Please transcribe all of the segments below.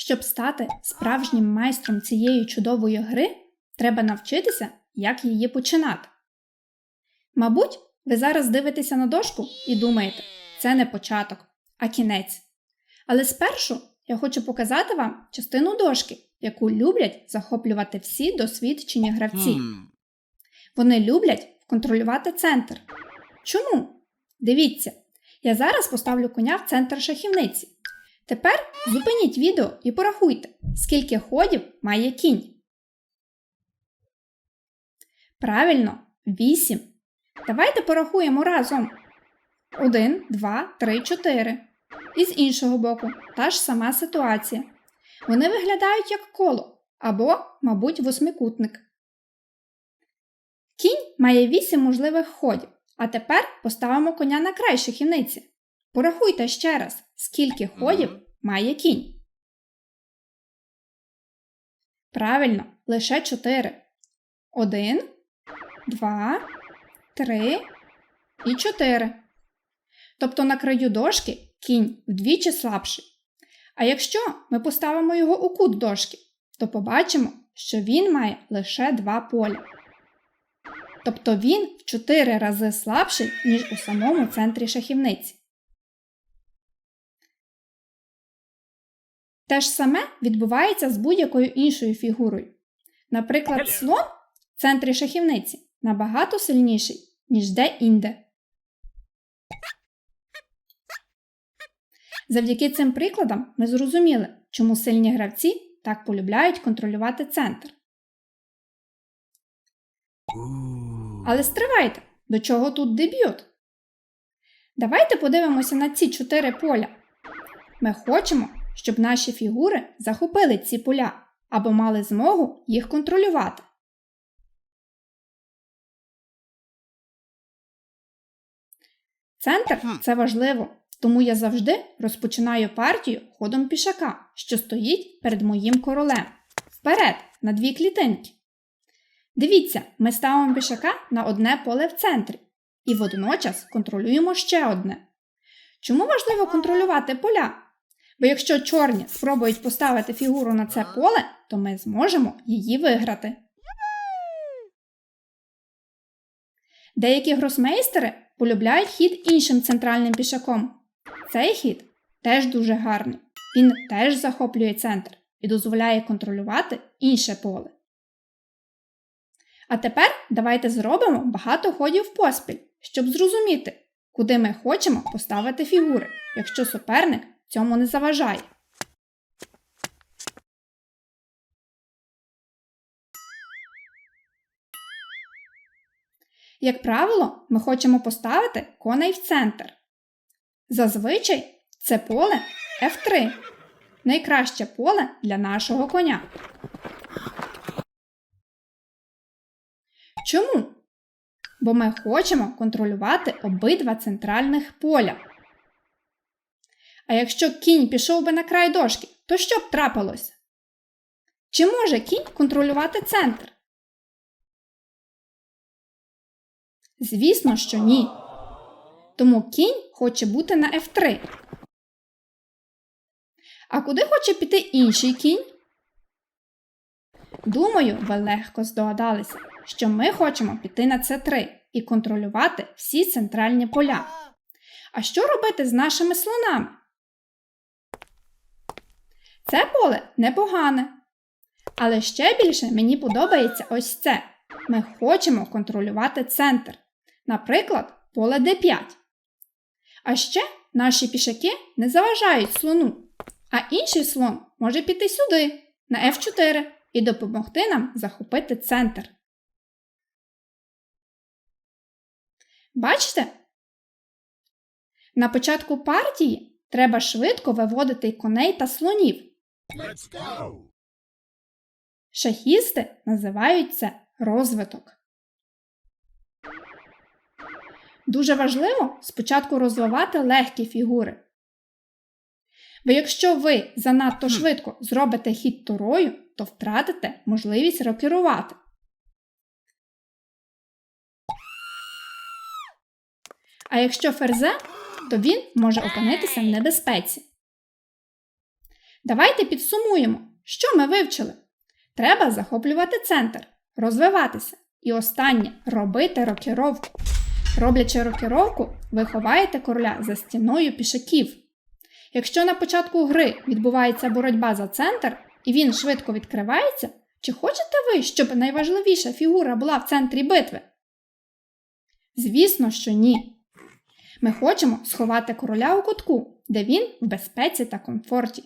Щоб стати справжнім майстром цієї чудової гри, треба навчитися, як її починати. Мабуть, ви зараз дивитеся на дошку і думаєте, це не початок, а кінець. Але спершу я хочу показати вам частину дошки, яку люблять захоплювати всі досвідчені гравці. Вони люблять контролювати центр. Чому? Дивіться, я зараз поставлю коня в центр шахівниці. Тепер зупиніть відео і порахуйте, скільки ходів має кінь. Правильно, 8. Давайте порахуємо разом. 1, 2, 3, 4. І з іншого боку, та ж сама ситуація. Вони виглядають як коло або, мабуть, восьмикутник. Кінь має 8 можливих ходів. А тепер поставимо коня на край шахівниці. Порахуйте ще раз, скільки ходів має кінь. Правильно, лише 4. 1, 2, 3 і 4. Тобто на краю дошки кінь вдвічі слабший. А якщо ми поставимо його у кут дошки, то побачимо, що він має лише два поля. Тобто він в 4 рази слабший, ніж у самому центрі шахівниці. Те ж саме відбувається з будь-якою іншою фігурою. Наприклад, слон в центрі шахівниці набагато сильніший, ніж де-інде. Завдяки цим прикладам ми зрозуміли, чому сильні гравці так полюбляють контролювати центр. Але стривайте, до чого тут дебют? Давайте подивимося на ці чотири поля. Ми хочемо, щоб наші фігури захопили ці поля або мали змогу їх контролювати. Центр це важливо, тому я завжди розпочинаю партію ходом пішака, що стоїть перед моїм королем. Вперед, на дві клітинки. Дивіться, ми ставимо пішака на одне поле в центрі і водночас контролюємо ще одне. Чому важливо контролювати поля? Бо якщо чорні спробують поставити фігуру на це поле, то ми зможемо її виграти. Деякі гросмейстери полюбляють хід іншим центральним пішаком. Цей хід теж дуже гарний. Він теж захоплює центр і дозволяє контролювати інше поле. А тепер давайте зробимо багато ходів поспіль, щоб зрозуміти, куди ми хочемо поставити фігури, якщо суперник цьому не заважає. Як правило, ми хочемо поставити коней в центр. Зазвичай це поле F3 найкраще поле для нашого коня. Чому? Бо ми хочемо контролювати обидва центральних поля. А якщо кінь пішов би на край дошки, то що б трапилося? Чи може кінь контролювати центр? Звісно, що ні. Тому кінь хоче бути на F3. А куди хоче піти інший кінь? Думаю, ви легко здогадалися, що ми хочемо піти на С3 і контролювати всі центральні поля. А що робити з нашими слонами? Це поле непогане. Але ще більше мені подобається ось це. Ми хочемо контролювати центр. Наприклад, поле d5. А ще наші пішаки не заважають слону, а інший слон може піти сюди, на F4, і допомогти нам захопити центр. Бачите? На початку партії треба швидко виводити коней та слонів. Let's go! Шахісти називають це розвиток. Дуже важливо спочатку розвивати легкі фігури. Бо якщо ви занадто швидко зробите хід турою, то втратите можливість рокерувати. А якщо ферзе, то він може опинитися в небезпеці. Давайте підсумуємо, що ми вивчили. Треба захоплювати центр, розвиватися. І останнє робити рокіровку. Роблячи рокіровку, ви ховаєте короля за стіною пішаків. Якщо на початку гри відбувається боротьба за центр і він швидко відкривається, чи хочете ви, щоб найважливіша фігура була в центрі битви? Звісно, що ні. Ми хочемо сховати короля у кутку, де він в безпеці та комфорті.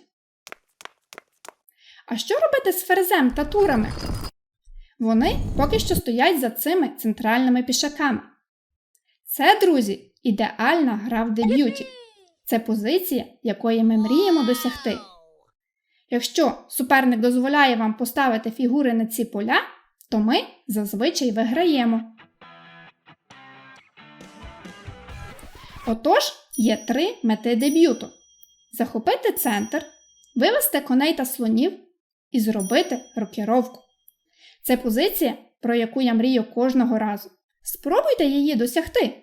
А що робити з ферзем та турами? Вони поки що стоять за цими центральними пішаками. Це, друзі, ідеальна гра в дебюті. Це позиція, якої ми мріємо досягти. Якщо суперник дозволяє вам поставити фігури на ці поля, то ми зазвичай виграємо. Отож, є три мети дебюту: захопити центр, вивести коней та слонів і зробити рокіровку. Це позиція, про яку я мрію кожного разу. Спробуйте її досягти.